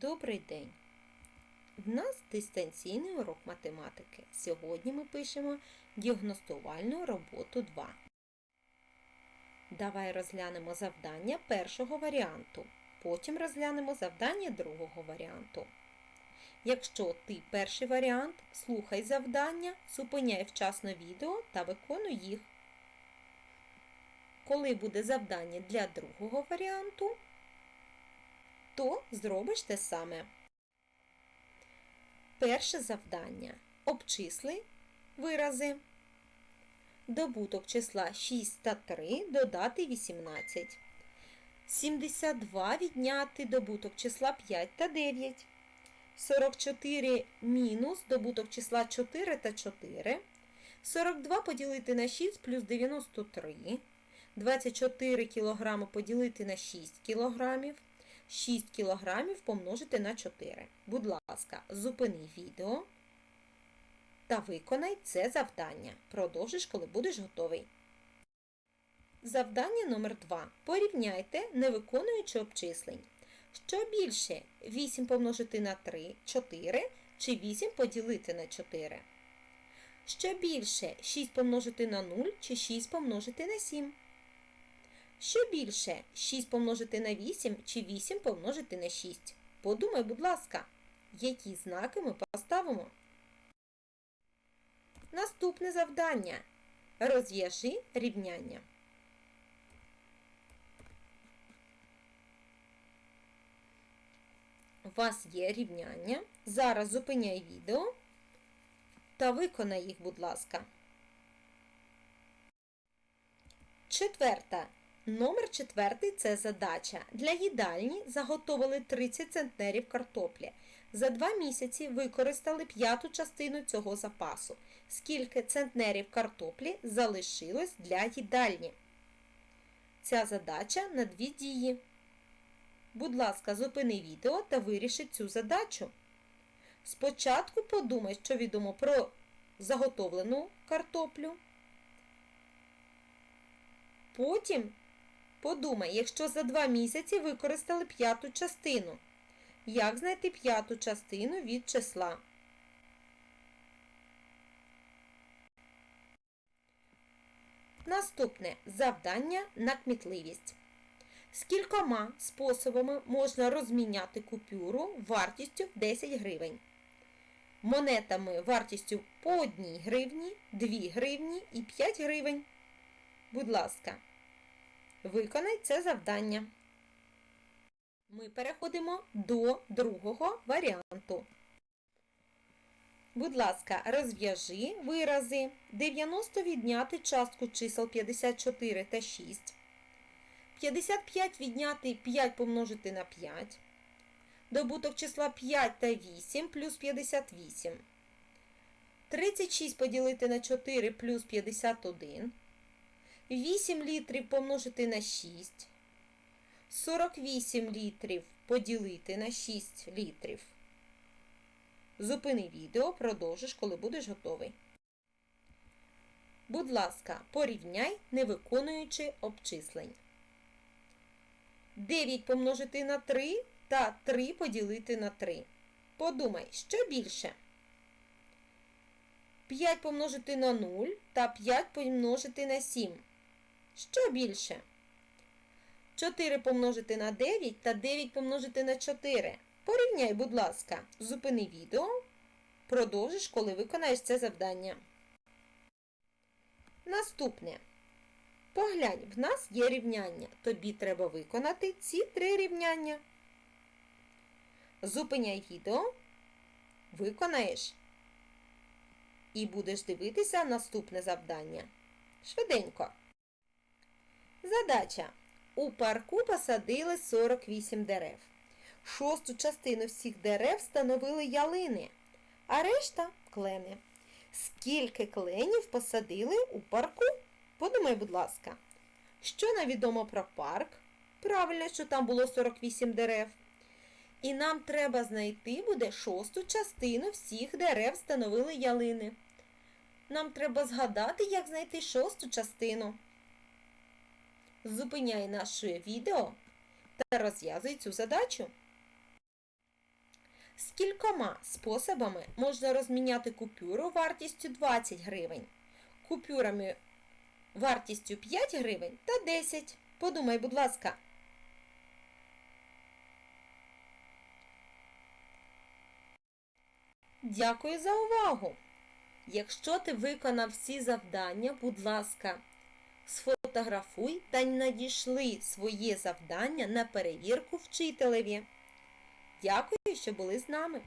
Добрий день! В нас дистанційний урок математики. Сьогодні ми пишемо діагностувальну роботу 2. Давай розглянемо завдання першого варіанту. Потім розглянемо завдання другого варіанту. Якщо ти перший варіант, слухай завдання, зупиняй вчасно відео та виконуй їх. Коли буде завдання для другого варіанту, то зробиш те саме. Перше завдання. Обчисли вирази. Добуток числа 6 та 3 додати 18. 72 відняти добуток числа 5 та 9. 44 мінус добуток числа 4 та 4. 42 поділити на 6 плюс 93. 24 кг поділити на 6 кг. 6 кг помножити на 4. Будь ласка, зупини відео та виконай це завдання. Продовжиш, коли будеш готовий. Завдання номер 2. Порівняйте, не виконуючи обчислень. Що більше 8 помножити на 3 4 чи 8 поділити на 4? Що більше 6 помножити на 0 чи 6 помножити на 7? Що більше 6 помножити на 8 чи 8 помножити на 6? Подумай, будь ласка, які знаки ми поставимо. Наступне завдання. Розв'яжи рівняння. У вас є рівняння. Зараз зупиняй відео та виконай їх, будь ласка. Четверта. Номер четвертий це задача. Для їдальні заготовили 30 центнерів картоплі. За два місяці використали п'яту частину цього запасу. Скільки центнерів картоплі залишилось для їдальні? Ця задача на дві дії. Будь ласка, зупини відео та виріши цю задачу. Спочатку подумай, що відомо про заготовлену картоплю. Потім подумай, якщо за два місяці використали п'яту частину. Як знайти п'яту частину від числа? Наступне завдання на кмітливість. Скількома способами можна розміняти купюру вартістю 10 гривень? Монетами вартістю по 1 гривні, 2 гривні і 5 гривень. Будь ласка, виконай це завдання. Ми переходимо до другого варіанту. Будь ласка, розв'яжи вирази 90 відняти частку чисел 54 та 6. 55 відняти 5 помножити на 5. Добуток числа 5 та 8 плюс 58. 36 поділити на 4 плюс 51. 8 літрів помножити на 6. 48 літрів поділити на 6 літрів. Зупини відео, продовжиш, коли будеш готовий. Будь ласка, порівняй, не виконуючи обчислень. 9 помножити на 3 та 3 поділити на 3. Подумай, що більше? 5 помножити на 0 та 5 помножити на 7. Що більше? 4 помножити на 9 та 9 помножити на 4. Порівняй, будь ласка, зупини відео, продовжиш, коли виконаєш це завдання. Наступне. Поглянь, в нас є рівняння. Тобі треба виконати ці три рівняння. Зупиняй відео, виконаєш і будеш дивитися наступне завдання. Швиденько. Задача. У парку посадили 48 дерев. Шосту частину всіх дерев становили ялини, а решта клени. Скільки кленів посадили у парку? Подумай, будь ласка, що нам відомо про парк? Правильно, що там було 48 дерев. І нам треба знайти буде шосту частину всіх дерев становили ялини. Нам треба згадати, як знайти шосту частину. Зупиняй наше відео та розв'язуй цю задачу. Скількома способами можна розміняти купюру вартістю 20 гривень, купюрами вартістю 5 гривень та 10. Подумай, будь ласка. Дякую за увагу! Якщо ти виконав всі завдання, будь ласка, сфотографуй та надійшли своє завдання на перевірку вчителеві. Дякую, що були з нами!